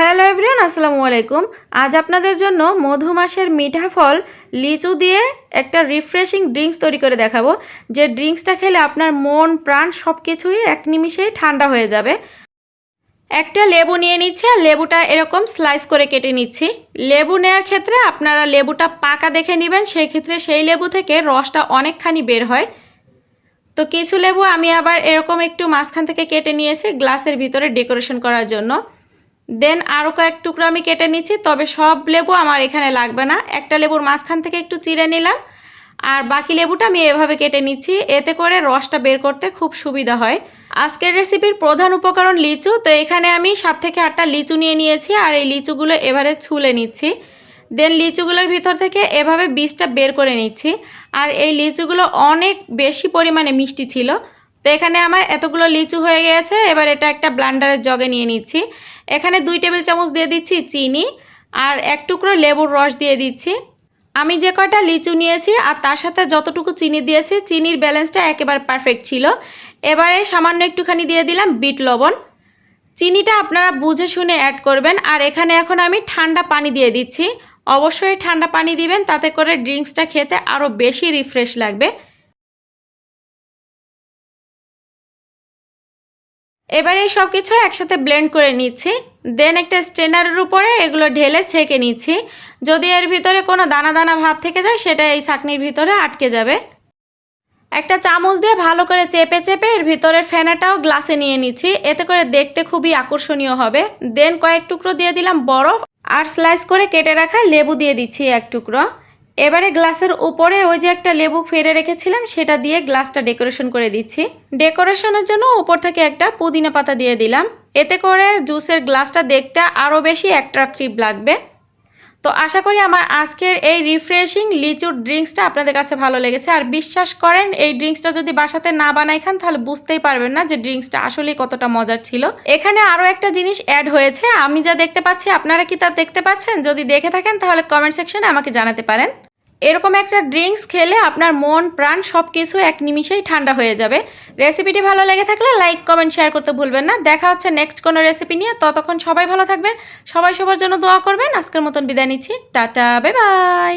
Hello everyone, আসসালামু আলাইকুম। আজ আপনাদের জন্য মধু মাসের মিঠা ফল লিচু দিয়ে একটা রিফ্রেশিং ড্রিঙ্কস তৈরি করে দেখাবো। যে ড্রিঙ্কসটা খেলে আপনার মন, প্রাণ সব কিছুই এক নিমিষেই ঠান্ডা হয়ে যাবে। একটা লেবু নিয়ে নিচ্ছি আর লেবুটা এরকম স্লাইস করে কেটে নিচ্ছি। লেবু নেওয়ার ক্ষেত্রে আপনারা লেবুটা পাকা দেখে নেবেন সেই ক্ষেত্রে সেই লেবু থেকে রসটা অনেকখানি বের হয়। তো কিছু লেবু আমি আবার এরকম একটু মাঝখান থেকে কেটে নিয়েছি গ্লাসের ভিতরে ডেকোরেশন করার জন্য। দেন আরও কয়েক টুকরো আমি কেটে নিচ্ছি, তবে সব লেবু আমার এখানে লাগবে না। একটা লেবুর মাঝখান থেকে একটু চিড়ে নিলাম, আর বাকি লেবুটা আমি এভাবে কেটে নিচ্ছি, এতে করে রসটা বের করতে খুব সুবিধা হয়। আজকের রেসিপির প্রধান উপকরণ লিচু, তো এখানে আমি সাত থেকে আটটা লিচু নিয়ে নিয়েছি, আর এই লিচুগুলো এবারে ছুলে নিচ্ছি। দেন লিচুগুলোর ভিতর থেকে এভাবে বীজটা বের করে নিচ্ছি, আর এই লিচুগুলো অনেক বেশি পরিমাণে মিষ্টি ছিল তো এখানে আমার এতগুলো লিচু হয়ে গেছে এবার এটা একটা ব্লান্ডারের জগে নিয়ে নিচ্ছি। এখানে দুই টেবিল চামচ দিয়ে দিচ্ছি চিনি আর এক টুকরো লেবুর রস দিয়ে দিচ্ছি। আমি যে কয়টা লিচু নিয়েছি আর তার সাথে যতটুকু চিনি দিয়েছি, চিনির ব্যালেন্সটা একেবারে পারফেক্ট ছিল। এবারে সামান্য একটুখানি দিয়ে দিলাম বিট লবণ। চিনিটা আপনারা বুঝে শুনে অ্যাড করবেন। আর এখানে এখন আমি ঠান্ডা পানি দিয়ে দিচ্ছি। অবশ্যই ঠান্ডা পানি দিবেন, তাতে করে ড্রিঙ্কসটা খেতে আরও বেশি রিফ্রেশ লাগবে। এবার সব কিছু একসাথে ব্লেন্ড করে নিচ্ছি। দেন একটা স্ট্রেনারের উপরে এগুলো ঢেলে ছেঁকে নিচ্ছি। যদি এর ভিতরে কোনো দানা দানা ভাব থেকে যায়, সেটা এই চাকনির ভিতরে আটকে যাবে। একটা চামচ দিয়ে ভালো করে চেপে চেপে এর ভিতরের ফেনাটাও গ্লাসে নিয়ে নিচ্ছি। এতে করে দেখতে খুবই আকর্ষণীয় হবে। দেন কয়েক টুকরো দিয়ে দিলাম বরফ আর স্লাইস করে কেটে রাখা লেবু দিয়ে দিচ্ছি এক টুকরো। এবারে গ্লাসের উপরে ওই যে একটা লেবু ফেলে রেখেছিলাম, সেটা দিয়ে গ্লাসটা ডেকোরেশন করে দিচ্ছি। ডেকোরেশনের জন্য উপর থেকে একটা পুদিনা পাতা দিয়ে দিলাম। এতে করে জুসের গ্লাসটা দেখতে আরও বেশি অ্যাট্রাকটিভ লাগবে। তো আশা করি আমার আজকের এই রিফ্রেশিং লিচুর ড্রিঙ্কসটা আপনাদের কাছে ভালো লেগেছে। আর বিশ্বাস করেন, এই ড্রিঙ্কসটা যদি বাসাতে না বানাই খান, তাহলে বুঝতেই পারবেন না যে ড্রিঙ্কসটা আসলেই কতটা মজার ছিল। এখানে আরও একটা জিনিস অ্যাড হয়েছে। আমি যা দেখতে পাচ্ছি, আপনারা কি তা দেখতে পাচ্ছেন? যদি দেখে থাকেন, তাহলে কমেন্ট সেকশনে আমাকে জানাতে পারেন। এরকম একটা ড্রিঙ্কস খেলে আপনার মন, প্রাণ সব কিছু এক নিমিষেই ঠান্ডা হয়ে যাবে। রেসিপিটি ভালো লেগে থাকলে লাইক কমেন্ট শেয়ার করতে ভুলবেন না। দেখা হচ্ছে নেক্সট কোনো রেসিপি নিয়ে। ততক্ষণ সবাই ভালো থাকবেন। সবাই সবার জন্য দোয়া করবেন। আজকের মতন বিদায় নিচ্ছি। Tata bye bye